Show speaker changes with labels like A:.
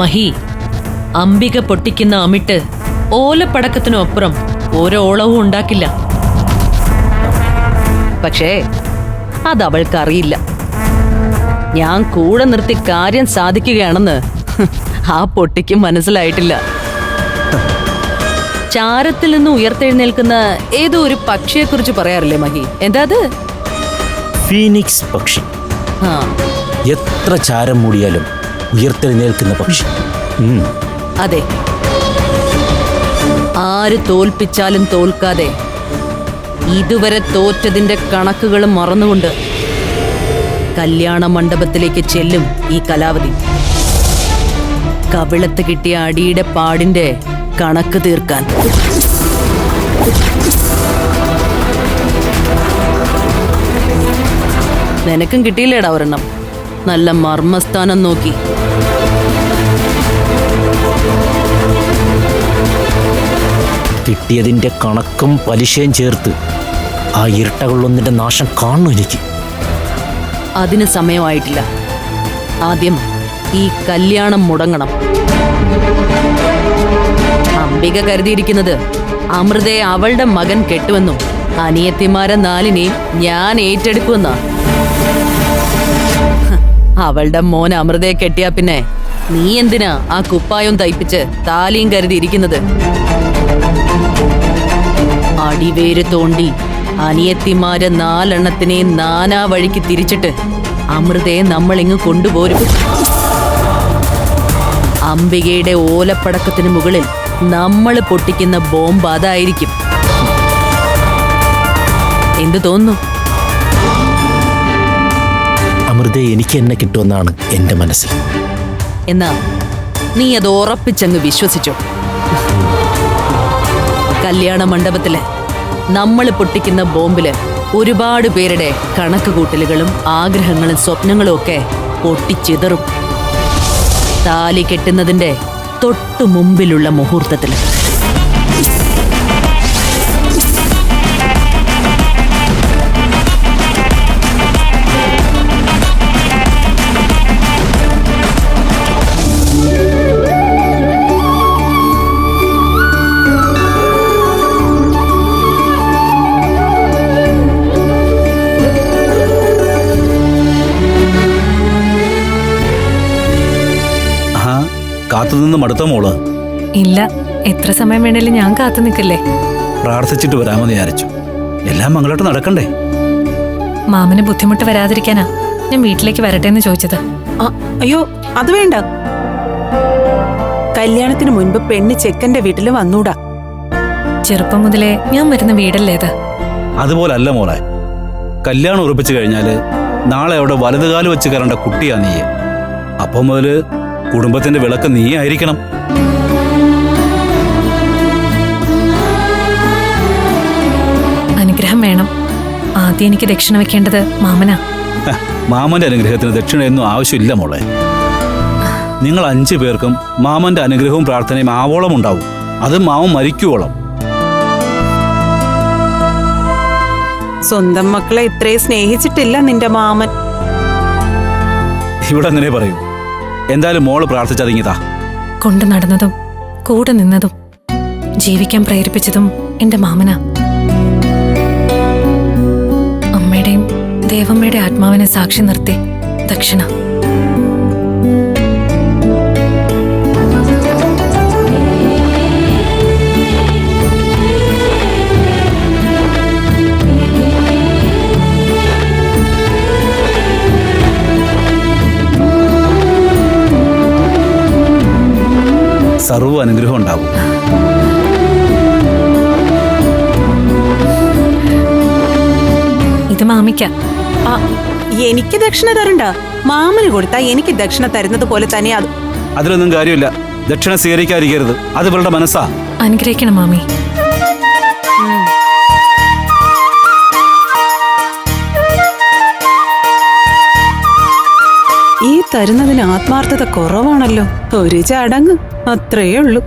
A: മഹി അംബിക പൊട്ടിക്കുന്ന അമിട്ട് ഓലപ്പടക്കത്തിനൊപ്പുറം ഓരോളവും ഉണ്ടാക്കില്ല. പക്ഷേ അതവൾക്കറിയില്ല. ഞാൻ കൂടെ നിർത്തി കാര്യം സാധിക്കുകയാണെന്ന് ആ പൊട്ടിക്കും മനസ്സിലായിട്ടില്ല. ചാരത്തിൽ നിന്ന് ഉയർത്തെഴുന്നേൽക്കുന്ന ഏതോ ഒരു പക്ഷിയെക്കുറിച്ച് പറയാറില്ലേ മഹി? എന്താ അത്?
B: ഫീനിക്സ് പക്ഷി. എത്ര ചാരം മൂടിയാലും ഉയർത്തെഴുന്നേൽക്കുന്ന പക്ഷി.
A: അതെ. ആര് തോൽപ്പിച്ചാലും തോൽക്കാതെ ഇതുവരെ തോറ്റതിന്റെ കണക്കുകൾ മറന്നുകൊണ്ട് കല്യാണ മണ്ഡപത്തിലേക്ക് ചെല്ലും ഈ കലാവതി. കവിളത്ത് കിട്ടിയ അടിയുടെ പാടിന്റെ കണക്ക് തീർക്കാൻ. നിനക്കും കിട്ടിയില്ലേടാ ഒരെണ്ണം? നല്ല മർമ്മസ്ഥാനം നോക്കി.
B: കിട്ടിയതിന്റെ കണക്കും പലിശയും ചേർത്ത് ആ ഇരട്ടകൊള്ളൊന്നിന്റെ നാശം കാണും എനിക്ക്
A: അതിന് സമയമായിട്ടില്ല. ആദ്യം ഈ കല്യാണം മുടങ്ങണം. അംബിക കരുതിയിരിക്കുന്നത് അമൃതയെ അവളുടെ മകൻ കെട്ടുവെന്നും അനിയത്തിമാരെ നാലിനെയും ഞാൻ ഏറ്റെടുക്കുമെന്നാ. ഹ്, അവളുടെ മോൻ അമൃതയെ കെട്ടിയാ പിന്നെ. നീ എന്തിനാ ആ കുപ്പായം തയ്പ്പിച്ച് താലിയും കരുതി ഇരിക്കുന്നത്? അടിവേര് തോണ്ടി അനിയത്തിമാരെ നാലെണ്ണത്തിനെ നാനാ വഴിക്ക് തിരിച്ചിട്ട് അമൃതയെ നമ്മളിങ്ങ് കൊണ്ടുപോരും. അംബികയുടെ ഓലപ്പടക്കത്തിന് മുകളിൽ നമ്മൾ പൊട്ടിക്കുന്ന ബോംബ് അതായിരിക്കും. എന്തു തോന്നുന്നു?
B: അമൃത എനിക്ക് എന്നെ കിട്ടുമെന്നാണ് എന്റെ മനസ്സിൽ.
A: എന്നാ നീ അത് ഉറപ്പിച്ചങ്ങ് വിശ്വസിച്ചു? കല്യാണ മണ്ഡപത്തിൽ നമ്മൾ പൊട്ടിക്കുന്ന ബോംബിൽ ഒരുപാട് പേരുടെ കണക്ക് കൂട്ടലുകളും ആഗ്രഹങ്ങളും സ്വപ്നങ്ങളും ഒക്കെ പൊട്ടിച്ചിതറും. താലി കെട്ടുന്നതിന്റെ തൊട്ടു മുമ്പിലുള്ള
C: മുഹൂർത്തത്തിൽ. കാത്തുനിന്ന് മടുത്ത മോൾ.
D: ഇല്ല എത്ര സമയം വേണേലും ഞാൻ കാത്തു നിൽക്കല്ലേ?
C: പ്രാർത്ഥിച്ചിട്ട് വരാമെന്ന് വിചാരിച്ചു. എല്ലാം മംഗളോട്ട് നടക്കണ്ടേ?
D: മാമന് ബുദ്ധിമുട്ട് വരാതിരിക്കാനാ ഞാൻ വീട്ടിലേക്ക് വരട്ടെ എന്ന് ചോദിച്ചത്.
E: ആ, അയ്യോ അത് വേണ്ട. കല്യാണത്തിന് മുൻപ് പെണ്ണ് ചെക്കന്റെ വീട്ടിൽ വന്നൂടാ.
D: ചെറുപ്പം മുതലേ ഞാൻ വരുന്ന വീടല്ലേ അത്?
C: അതുപോലല്ല മോളെ. കല്യാണം ഉറപ്പിച്ചു കഴിഞ്ഞാൽ നാളെ അവിടെ വലതുകാൽ വെച്ച് കയറേണ്ട കുട്ടിയാ നീ അപ്പം മുതൽ കുടുംബത്തിന്റെ വിളക്ക് നീ ആയിരിക്കണം.
D: അനുഗ്രഹം വേണം. ആദ്യം എനിക്ക് ദക്ഷിണ വെക്കേണ്ടത് മാമനാ.
C: മാമന്റെ അനുഗ്രഹത്തിന് ദക്ഷിണയൊന്നും ആവശ്യമില്ല മോളെ. നിങ്ങൾ അഞ്ചു പേർക്കും മാമന്റെ അനുഗ്രഹവും പ്രാർത്ഥനയും ആവോളം ഉണ്ടാവും. അത് മാമൻ മരിക്കുവോളം.
E: സ്വന്തം മക്കളെ ഇത്രയും സ്നേഹിച്ചിട്ടില്ല നിന്റെ മാമൻ.
C: ഇവിടെ അങ്ങനെ പറയൂ. എന്തായാലും മോൾ പ്രാർത്ഥിച്ചതിങ്ങിതാ
D: കൊണ്ടു നടന്നതും കൂടെ നിന്നതും ജീവിക്കാൻ പ്രേരിപ്പിച്ചതും എന്റെ മാമന. അമ്മയുടെയും ദേവമ്മയുടെ ആത്മാവിനെ സാക്ഷി നിർത്തി ദക്ഷിണ.
C: സർവ അനുഗ്രഹം ഉണ്ടാവും
D: ഇത് മാമിക്ക.
E: എനിക്ക് ദക്ഷിണ തരണ്ട. മാമന് കൊടുത്താ എനിക്ക് ദക്ഷിണ തരുന്നത് പോലെ തന്നെ അത്
C: അതിലൊന്നും കാര്യമില്ല. ദക്ഷിണ സ്വീകരിക്കാതിരിക്കരുത്. അത് ഇവളുടെ മനസ്സാ.
D: അനുഗ്രഹിക്കണം മാമി.
E: തരുന്നതിന് ആത്മാർത്ഥത കുറവാണല്ലോ. ഒരു ചടങ്ങ് അത്രയേ ഉള്ളൂ